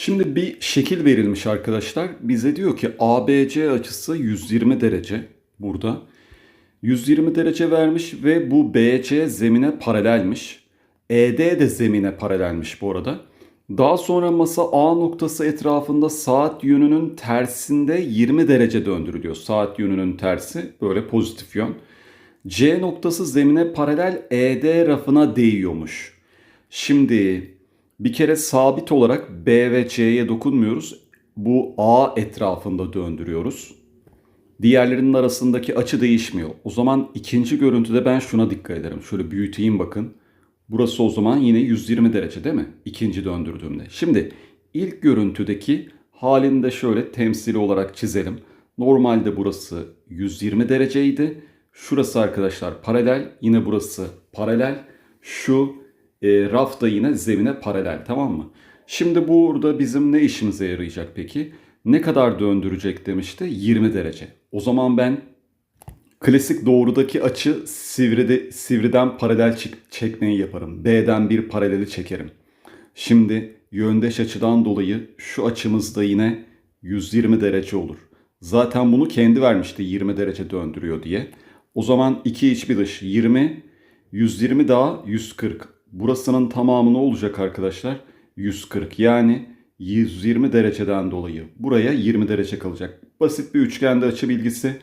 Şimdi bir şekil verilmiş arkadaşlar. Bize diyor ki ABC açısı 120 derece burada. 120 derece vermiş ve bu BC zemine paralelmiş. ED de zemine paralelmiş bu arada. Daha sonra masa A noktası etrafında saat yönünün tersinde 20 derece döndürülüyor. Saat yönünün tersi böyle pozitif yön. C noktası zemine paralel ED rafına değiyormuş. Şimdi bir kere sabit olarak B ve C'ye dokunmuyoruz. Bu A etrafında döndürüyoruz. Diğerlerinin arasındaki açı değişmiyor. O zaman ikinci görüntüde ben şuna dikkat ederim. Şöyle büyüteyim bakın. Burası o zaman yine 120 derece değil mi? İkinci döndürdüğümde. Şimdi ilk görüntüdeki halini de şöyle temsili olarak çizelim. Normalde burası 120 dereceydi. Şurası arkadaşlar paralel. Yine burası paralel. Şu e, raf da yine zemine paralel tamam mı? Şimdi burada bizim ne işimize yarayacak peki? Ne kadar döndürecek demişti? 20 derece. O zaman ben klasik doğrudaki açı sivride, sivriden paralel çık- çekmeyi yaparım. B'den bir paraleli çekerim. Şimdi yöndeş açıdan dolayı şu açımız da yine 120 derece olur. Zaten bunu kendi vermişti 20 derece döndürüyor diye. O zaman 2 iç bir dış 20, 120 daha 140. Burasının tamamı ne olacak arkadaşlar? 140 yani 120 dereceden dolayı buraya 20 derece kalacak. Basit bir üçgende açı bilgisi.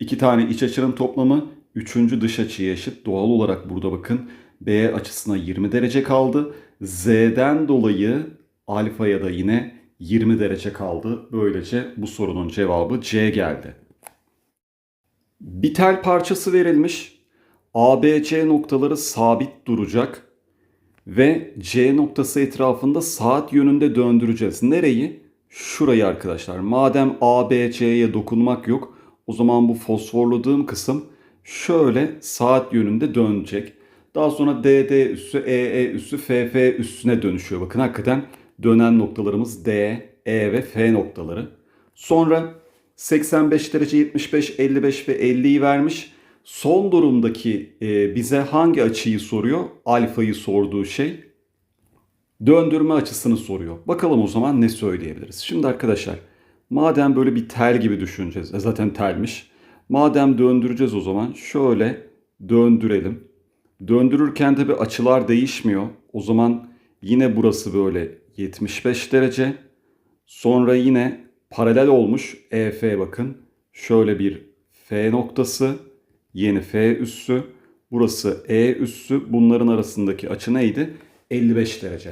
İki tane iç açının toplamı üçüncü dış açıya eşit. Doğal olarak burada bakın B açısına 20 derece kaldı. Z'den dolayı alfaya da yine 20 derece kaldı. Böylece bu sorunun cevabı C geldi. Bir tel parçası verilmiş. ABC noktaları sabit duracak ve C noktası etrafında saat yönünde döndüreceğiz. Nereyi? Şurayı arkadaşlar. Madem ABC'ye dokunmak yok, o zaman bu fosforladığım kısım şöyle saat yönünde dönecek. Daha sonra DD üssü, EE üssü, FF üssüne dönüşüyor. Bakın hakikaten dönen noktalarımız D, E ve F noktaları. Sonra 85 derece 75, 55 ve 50'yi vermiş. Son durumdaki e, bize hangi açıyı soruyor? Alfayı sorduğu şey. Döndürme açısını soruyor. Bakalım o zaman ne söyleyebiliriz? Şimdi arkadaşlar madem böyle bir tel gibi düşüneceğiz. E zaten telmiş. Madem döndüreceğiz o zaman şöyle döndürelim. Döndürürken tabi açılar değişmiyor. O zaman yine burası böyle 75 derece. Sonra yine paralel olmuş EF bakın. Şöyle bir F noktası, yeni F üssü, burası E üssü. Bunların arasındaki açı neydi? 55 derece.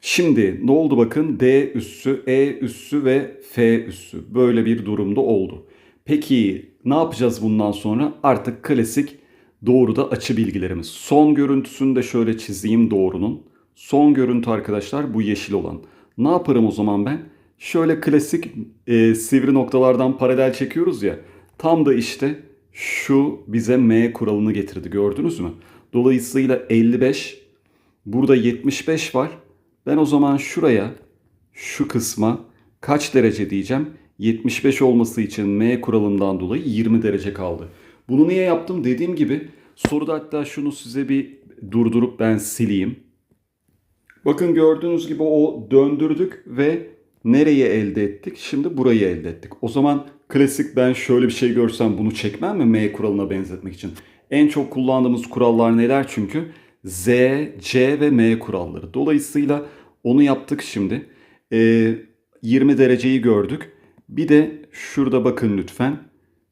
Şimdi ne oldu bakın D üssü, E üssü ve F üssü böyle bir durumda oldu. Peki ne yapacağız bundan sonra? Artık klasik doğruda açı bilgilerimiz. Son görüntüsünü de şöyle çizeyim doğrunun. Son görüntü arkadaşlar bu yeşil olan. Ne yaparım o zaman ben? Şöyle klasik e, sivri noktalardan paralel çekiyoruz ya. Tam da işte şu bize M kuralını getirdi gördünüz mü? Dolayısıyla 55 burada 75 var. Ben o zaman şuraya şu kısma kaç derece diyeceğim? 75 olması için M kuralından dolayı 20 derece kaldı. Bunu niye yaptım? Dediğim gibi soruda hatta şunu size bir durdurup ben sileyim. Bakın gördüğünüz gibi o döndürdük ve nereye elde ettik? Şimdi burayı elde ettik. O zaman klasik ben şöyle bir şey görsem bunu çekmem mi M kuralına benzetmek için? En çok kullandığımız kurallar neler çünkü? Z, C ve M kuralları. Dolayısıyla onu yaptık şimdi. Ee, 20 dereceyi gördük. Bir de şurada bakın lütfen.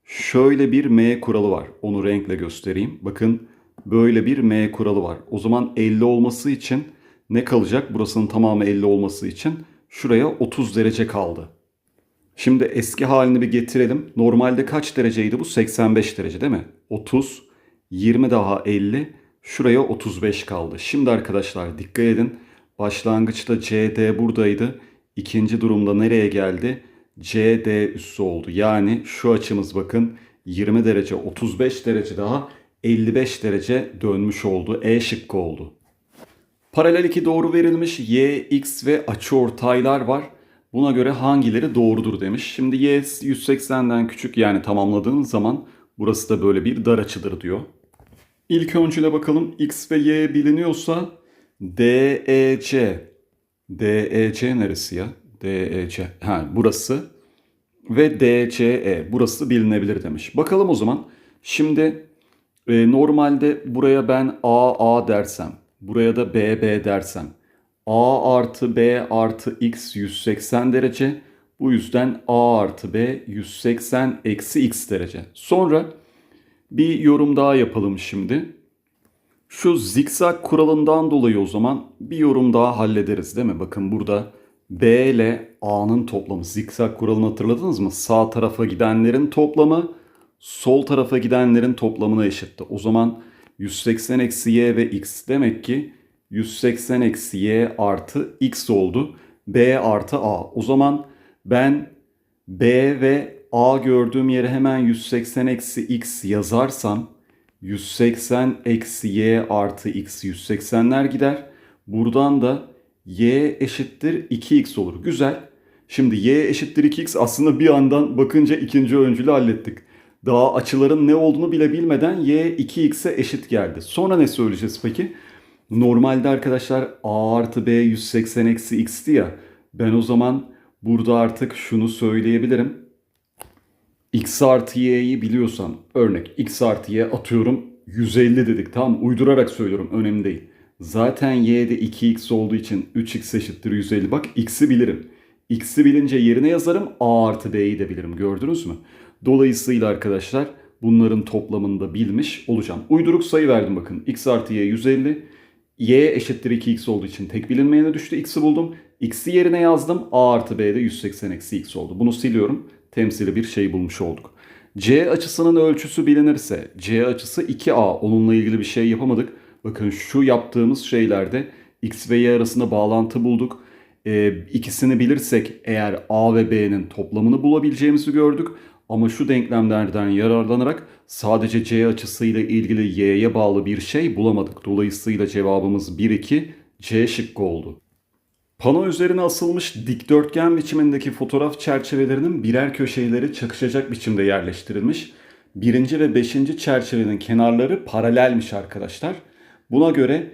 Şöyle bir M kuralı var. Onu renkle göstereyim. Bakın böyle bir M kuralı var. O zaman 50 olması için ne kalacak? Burasının tamamı 50 olması için şuraya 30 derece kaldı. Şimdi eski halini bir getirelim. Normalde kaç dereceydi bu? 85 derece değil mi? 30, 20 daha 50, şuraya 35 kaldı. Şimdi arkadaşlar dikkat edin. Başlangıçta CD buradaydı. İkinci durumda nereye geldi? CD üssü oldu. Yani şu açımız bakın 20 derece, 35 derece daha 55 derece dönmüş oldu. E şıkkı oldu. Paralel iki doğru verilmiş. Y, X ve açıortaylar var. Buna göre hangileri doğrudur demiş. Şimdi Y 180'den küçük yani tamamladığınız zaman burası da böyle bir dar açıdır diyor. İlk öncüle bakalım. X ve Y biliniyorsa DEC DEC neresi ya? DEC. Ha burası. Ve DCE. Burası bilinebilir demiş. Bakalım o zaman. Şimdi e, normalde buraya ben AA dersem. Buraya da BB dersem. A artı B artı X 180 derece. Bu yüzden A artı B 180 eksi X derece. Sonra bir yorum daha yapalım şimdi. Şu zikzak kuralından dolayı o zaman bir yorum daha hallederiz değil mi? Bakın burada B ile A'nın toplamı. Zikzak kuralını hatırladınız mı? Sağ tarafa gidenlerin toplamı sol tarafa gidenlerin toplamına eşitti. O zaman 180 eksi y ve x demek ki 180 eksi y artı x oldu. B artı A. O zaman ben B ve A gördüğüm yere hemen 180 eksi x yazarsam 180 eksi y artı x 180'ler gider. Buradan da y eşittir 2x olur. Güzel. Şimdi y eşittir 2x aslında bir yandan bakınca ikinci öncülü hallettik. Daha açıların ne olduğunu bile bilmeden y 2x'e eşit geldi. Sonra ne söyleyeceğiz peki? Normalde arkadaşlar a artı b 180 eksi x'ti ya. Ben o zaman burada artık şunu söyleyebilirim. x artı y'yi biliyorsam örnek x artı y atıyorum 150 dedik tamam uydurarak söylüyorum önemli değil. Zaten y'de 2x olduğu için 3x eşittir 150 bak x'i bilirim. X'i bilince yerine yazarım a artı b'yi de bilirim gördünüz mü? Dolayısıyla arkadaşlar bunların toplamını da bilmiş olacağım. Uyduruk sayı verdim bakın. x artı y 150. y eşittir 2x olduğu için tek bilinmeyene düştü. x'i buldum. x'i yerine yazdım. a artı b de 180 eksi x oldu. Bunu siliyorum. Temsili bir şey bulmuş olduk. C açısının ölçüsü bilinirse C açısı 2A. Onunla ilgili bir şey yapamadık. Bakın şu yaptığımız şeylerde X ve Y arasında bağlantı bulduk. Ee, ikisini bilirsek eğer A ve B'nin toplamını bulabileceğimizi gördük. Ama şu denklemlerden yararlanarak sadece C açısıyla ilgili Y'ye bağlı bir şey bulamadık. Dolayısıyla cevabımız 1-2 C şıkkı oldu. Pano üzerine asılmış dikdörtgen biçimindeki fotoğraf çerçevelerinin birer köşeleri çakışacak biçimde yerleştirilmiş. Birinci ve beşinci çerçevenin kenarları paralelmiş arkadaşlar. Buna göre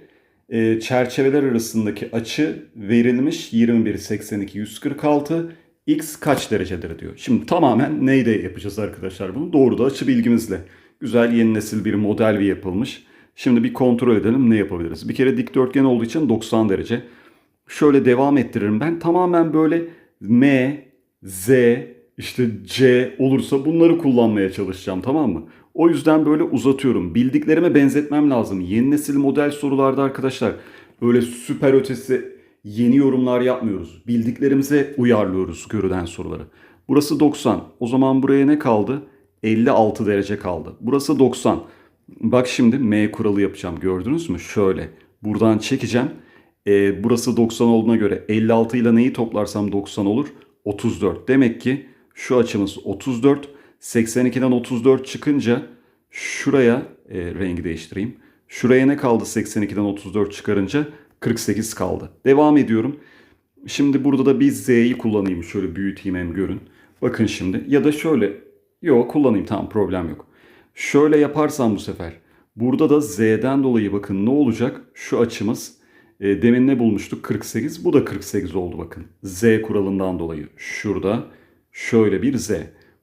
e, çerçeveler arasındaki açı verilmiş 21, 82, 146. X kaç derecedir diyor. Şimdi tamamen neyle yapacağız arkadaşlar bunu? Doğru da açı bilgimizle. Güzel yeni nesil bir model bir yapılmış. Şimdi bir kontrol edelim ne yapabiliriz. Bir kere dikdörtgen olduğu için 90 derece. Şöyle devam ettiririm ben. Tamamen böyle M, Z, işte C olursa bunları kullanmaya çalışacağım tamam mı? O yüzden böyle uzatıyorum. Bildiklerime benzetmem lazım. Yeni nesil model sorularda arkadaşlar öyle süper ötesi yeni yorumlar yapmıyoruz. Bildiklerimize uyarlıyoruz görülen soruları. Burası 90. O zaman buraya ne kaldı? 56 derece kaldı. Burası 90. Bak şimdi M kuralı yapacağım. Gördünüz mü? Şöyle. Buradan çekeceğim. Ee, burası 90 olduğuna göre 56 ile neyi toplarsam 90 olur? 34. Demek ki şu açımız 34. 82'den 34 çıkınca şuraya e, rengi değiştireyim. Şuraya ne kaldı 82'den 34 çıkarınca? 48 kaldı. Devam ediyorum. Şimdi burada da bir z'yi kullanayım. Şöyle büyüteyim hem görün. Bakın şimdi ya da şöyle. Yok kullanayım tamam problem yok. Şöyle yaparsam bu sefer. Burada da z'den dolayı bakın ne olacak? Şu açımız e, demin ne bulmuştuk? 48. Bu da 48 oldu bakın. Z kuralından dolayı. Şurada şöyle bir Z.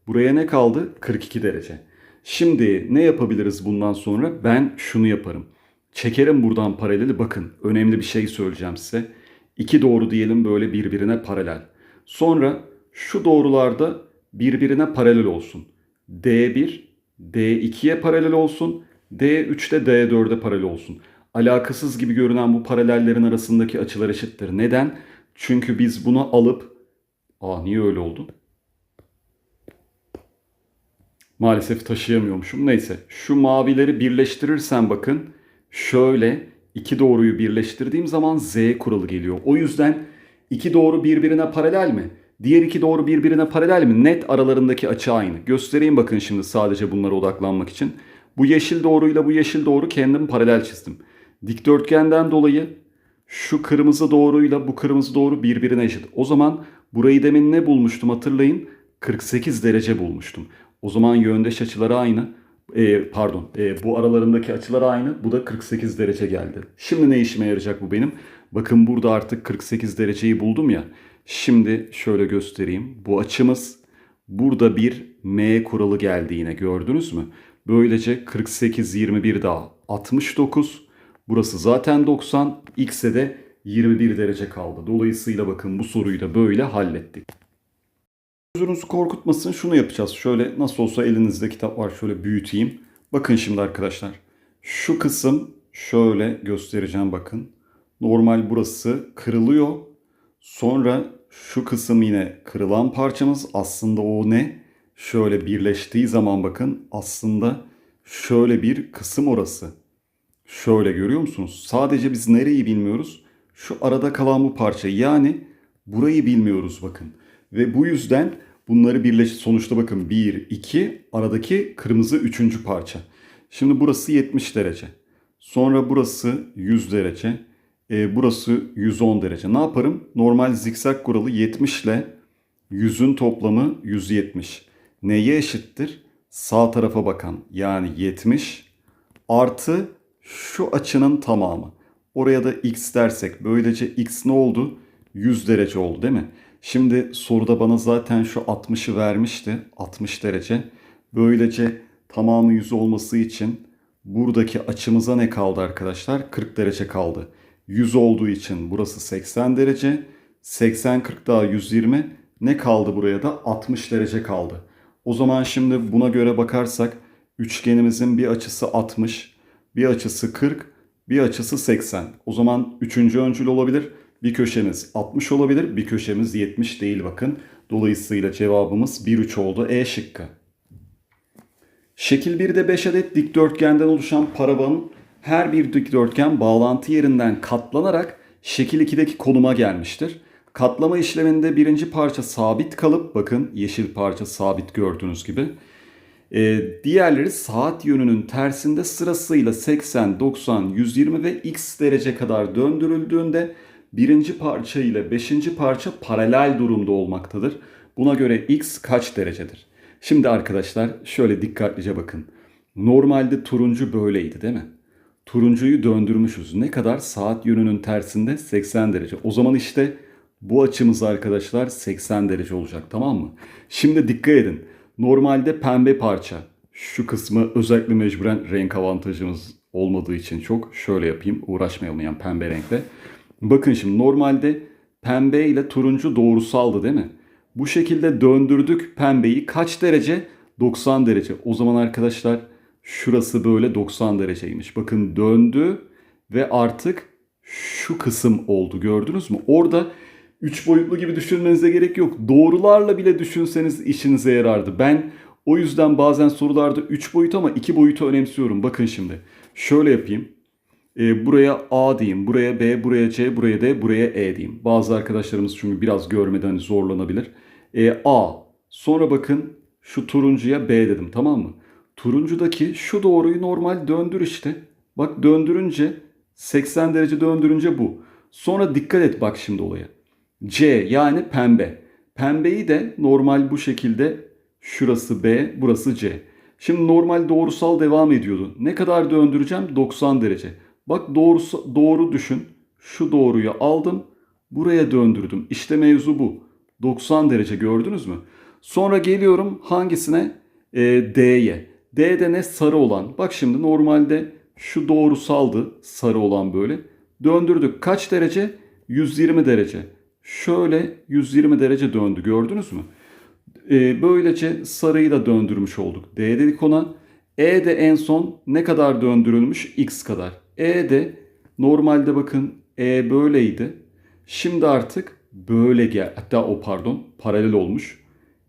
Buraya ne kaldı? 42 derece. Şimdi ne yapabiliriz bundan sonra? Ben şunu yaparım. Çekerim buradan paraleli. Bakın önemli bir şey söyleyeceğim size. İki doğru diyelim böyle birbirine paralel. Sonra şu doğrularda birbirine paralel olsun. D1 D2'ye paralel olsun. D3 de D4'e paralel olsun. Alakasız gibi görünen bu paralellerin arasındaki açılar eşittir. Neden? Çünkü biz bunu alıp... Aa niye öyle oldu? Maalesef taşıyamıyormuşum. Neyse şu mavileri birleştirirsen bakın şöyle iki doğruyu birleştirdiğim zaman z kuralı geliyor. O yüzden iki doğru birbirine paralel mi? Diğer iki doğru birbirine paralel mi? Net aralarındaki açı aynı. Göstereyim bakın şimdi sadece bunlara odaklanmak için. Bu yeşil doğruyla bu yeşil doğru kendim paralel çizdim. Dikdörtgenden dolayı şu kırmızı doğruyla bu kırmızı doğru birbirine eşit. O zaman burayı demin ne bulmuştum hatırlayın? 48 derece bulmuştum. O zaman yöndeş açıları aynı. E, pardon e, bu aralarındaki açılar aynı. Bu da 48 derece geldi. Şimdi ne işime yarayacak bu benim? Bakın burada artık 48 dereceyi buldum ya. Şimdi şöyle göstereyim. Bu açımız burada bir M kuralı geldi yine gördünüz mü? Böylece 48 21 daha 69. Burası zaten 90. X'e de 21 derece kaldı. Dolayısıyla bakın bu soruyu da böyle hallettik. Gözünüzü korkutmasın şunu yapacağız. Şöyle nasıl olsa elinizde kitap var şöyle büyüteyim. Bakın şimdi arkadaşlar. Şu kısım şöyle göstereceğim bakın. Normal burası kırılıyor. Sonra şu kısım yine kırılan parçamız aslında o ne? Şöyle birleştiği zaman bakın aslında şöyle bir kısım orası. Şöyle görüyor musunuz? Sadece biz nereyi bilmiyoruz? Şu arada kalan bu parça yani burayı bilmiyoruz bakın. Ve bu yüzden bunları birleş sonuçta bakın 1, 2 aradaki kırmızı üçüncü parça. Şimdi burası 70 derece. Sonra burası 100 derece. E, burası 110 derece. Ne yaparım? Normal zikzak kuralı 70 ile 100'ün toplamı 170. Neye eşittir? Sağ tarafa bakan yani 70 artı şu açının tamamı. Oraya da x dersek böylece x ne oldu? 100 derece oldu değil mi? Şimdi soruda bana zaten şu 60'ı vermişti. 60 derece. Böylece tamamı 100 olması için buradaki açımıza ne kaldı arkadaşlar? 40 derece kaldı. 100 olduğu için burası 80 derece. 80 40 daha 120 ne kaldı buraya da? 60 derece kaldı. O zaman şimdi buna göre bakarsak üçgenimizin bir açısı 60, bir açısı 40, bir açısı 80. O zaman üçüncü öncül olabilir. Bir köşemiz 60 olabilir, bir köşemiz 70 değil bakın. Dolayısıyla cevabımız 1-3 oldu. E şıkkı. Şekil 1'de 5 adet dikdörtgenden oluşan parabanın her bir dikdörtgen bağlantı yerinden katlanarak şekil 2'deki konuma gelmiştir. Katlama işleminde birinci parça sabit kalıp bakın yeşil parça sabit gördüğünüz gibi. Ee, diğerleri saat yönünün tersinde sırasıyla 80, 90, 120 ve x derece kadar döndürüldüğünde birinci parça ile beşinci parça paralel durumda olmaktadır. Buna göre x kaç derecedir? Şimdi arkadaşlar şöyle dikkatlice bakın. Normalde turuncu böyleydi değil mi? Turuncuyu döndürmüşüz. Ne kadar? Saat yönünün tersinde 80 derece. O zaman işte bu açımız arkadaşlar 80 derece olacak tamam mı? Şimdi dikkat edin. Normalde pembe parça. Şu kısmı özellikle mecburen renk avantajımız olmadığı için çok şöyle yapayım. Uğraşmayalım yani pembe renkle. Bakın şimdi normalde pembe ile turuncu doğrusaldı değil mi? Bu şekilde döndürdük pembeyi kaç derece? 90 derece. O zaman arkadaşlar şurası böyle 90 dereceymiş. Bakın döndü ve artık şu kısım oldu gördünüz mü? Orada 3 boyutlu gibi düşünmenize gerek yok. Doğrularla bile düşünseniz işinize yarardı. Ben o yüzden bazen sorularda 3 boyut ama 2 boyutu önemsiyorum. Bakın şimdi şöyle yapayım. E, buraya A diyeyim, buraya B, buraya C, buraya D, buraya E diyeyim. Bazı arkadaşlarımız çünkü biraz görmeden hani zorlanabilir. E, A. Sonra bakın şu turuncuya B dedim tamam mı? Turuncudaki şu doğruyu normal döndür işte. Bak döndürünce 80 derece döndürünce bu. Sonra dikkat et bak şimdi olaya. C yani pembe. Pembeyi de normal bu şekilde şurası B, burası C. Şimdi normal doğrusal devam ediyordu. Ne kadar döndüreceğim? 90 derece. Bak doğrusu, doğru düşün. Şu doğruyu aldım. Buraya döndürdüm. İşte mevzu bu. 90 derece gördünüz mü? Sonra geliyorum hangisine? E, D'ye. D'de ne? Sarı olan. Bak şimdi normalde şu doğrusaldı. Sarı olan böyle. Döndürdük. Kaç derece? 120 derece. Şöyle 120 derece döndü. Gördünüz mü? E, böylece sarıyı da döndürmüş olduk. D dedik ona. E de en son ne kadar döndürülmüş? X kadar. E de normalde bakın E böyleydi. Şimdi artık böyle gel. Hatta o pardon paralel olmuş.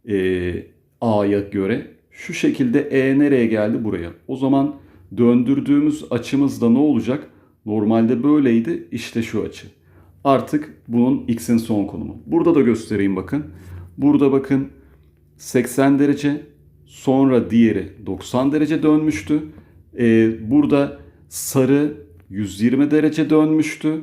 E, A'ya göre. Şu şekilde E nereye geldi? Buraya. O zaman döndürdüğümüz açımız da ne olacak? Normalde böyleydi. İşte şu açı. Artık bunun x'in son konumu. Burada da göstereyim bakın. Burada bakın 80 derece sonra diğeri 90 derece dönmüştü. Ee, burada sarı 120 derece dönmüştü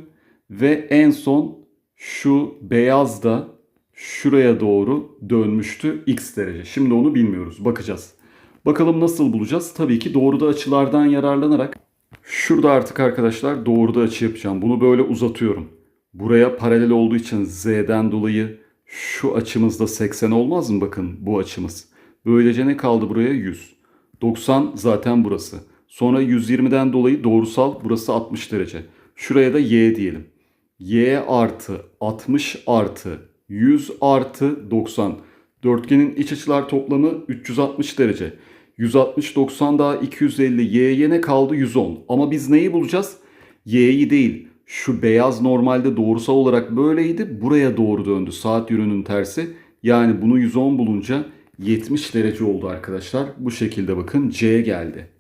ve en son şu beyaz da şuraya doğru dönmüştü x derece. Şimdi onu bilmiyoruz. Bakacağız. Bakalım nasıl bulacağız? Tabii ki doğruda açılardan yararlanarak. Şurada artık arkadaşlar doğruda açı yapacağım. Bunu böyle uzatıyorum. Buraya paralel olduğu için Z'den dolayı şu açımız da 80 olmaz mı? Bakın bu açımız. Böylece ne kaldı buraya? 100. 90 zaten burası. Sonra 120'den dolayı doğrusal burası 60 derece. Şuraya da y diyelim. y artı 60 artı 100 artı 90. Dörtgenin iç açılar toplamı 360 derece. 160, 90 daha 250. Y'ye ne kaldı? 110. Ama biz neyi bulacağız? Y'yi değil. Şu beyaz normalde doğrusal olarak böyleydi. Buraya doğru döndü. Saat yönünün tersi. Yani bunu 110 bulunca 70 derece oldu arkadaşlar. Bu şekilde bakın C geldi.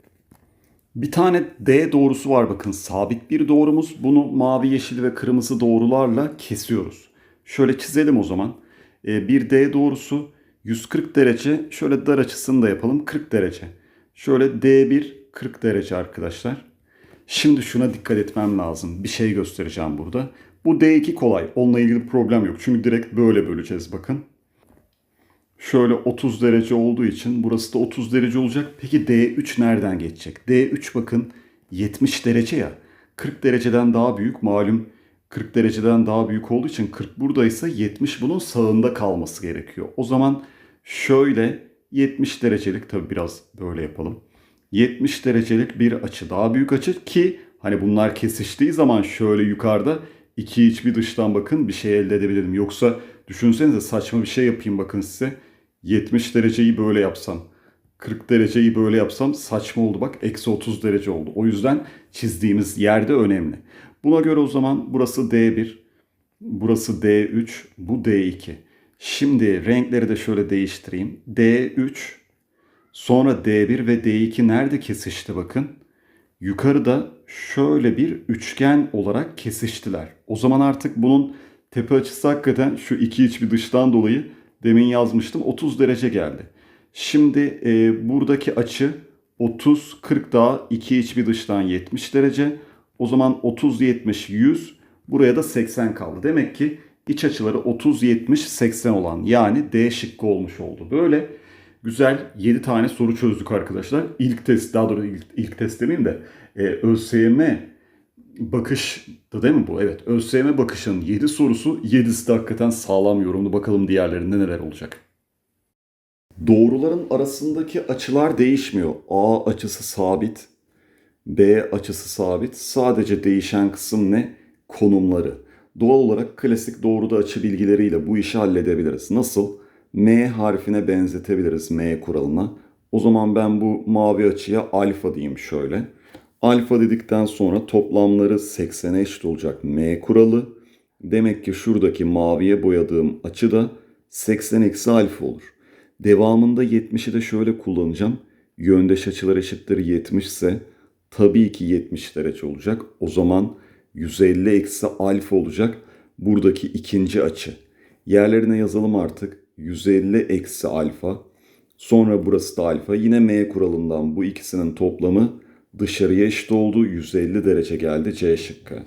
Bir tane D doğrusu var bakın sabit bir doğrumuz. Bunu mavi, yeşil ve kırmızı doğrularla kesiyoruz. Şöyle çizelim o zaman. Ee, bir D doğrusu 140 derece. Şöyle dar açısını da yapalım 40 derece. Şöyle D1 40 derece arkadaşlar. Şimdi şuna dikkat etmem lazım. Bir şey göstereceğim burada. Bu D2 kolay. Onunla ilgili problem yok. Çünkü direkt böyle böleceğiz bakın. Şöyle 30 derece olduğu için burası da 30 derece olacak. Peki D3 nereden geçecek? D3 bakın 70 derece ya. 40 dereceden daha büyük. Malum 40 dereceden daha büyük olduğu için 40 buradaysa 70 bunun sağında kalması gerekiyor. O zaman şöyle 70 derecelik tabi biraz böyle yapalım. 70 derecelik bir açı daha büyük açı ki hani bunlar kesiştiği zaman şöyle yukarıda iki iç bir dıştan bakın bir şey elde edebilirim. Yoksa düşünsenize saçma bir şey yapayım bakın size. 70 dereceyi böyle yapsam 40 dereceyi böyle yapsam saçma oldu bak eksi 30 derece oldu. O yüzden çizdiğimiz yerde önemli. Buna göre o zaman burası D1, burası D3, bu D2. Şimdi renkleri de şöyle değiştireyim. D3, sonra D1 ve D2 nerede kesişti bakın. Yukarıda şöyle bir üçgen olarak kesiştiler. O zaman artık bunun tepe açısı hakikaten şu iki iç bir dıştan dolayı demin yazmıştım 30 derece geldi. Şimdi e, buradaki açı 30, 40 daha 2 iç bir dıştan 70 derece. O zaman 30, 70, 100 buraya da 80 kaldı. Demek ki iç açıları 30, 70, 80 olan yani D şıkkı olmuş oldu. Böyle güzel 7 tane soru çözdük arkadaşlar. İlk test daha doğrusu ilk, ilk test demeyeyim de e, ÖSYM bakıştı değil mi bu? Evet. ÖSYM bakışın 7 sorusu 7'si de hakikaten sağlam yorumlu. Bakalım diğerlerinde neler olacak. Doğruların arasındaki açılar değişmiyor. A açısı sabit, B açısı sabit. Sadece değişen kısım ne? Konumları. Doğal olarak klasik doğruda açı bilgileriyle bu işi halledebiliriz. Nasıl? M harfine benzetebiliriz M kuralına. O zaman ben bu mavi açıya alfa diyeyim şöyle. Alfa dedikten sonra toplamları 80'e eşit olacak M kuralı. Demek ki şuradaki maviye boyadığım açı da 80 eksi alfa olur. Devamında 70'i de şöyle kullanacağım. Yöndeş açılar eşittir 70 ise tabii ki 70 derece olacak. O zaman 150 eksi alfa olacak. Buradaki ikinci açı. Yerlerine yazalım artık. 150 eksi alfa. Sonra burası da alfa. Yine M kuralından bu ikisinin toplamı dışarıya eşit oldu. 150 derece geldi C şıkkı.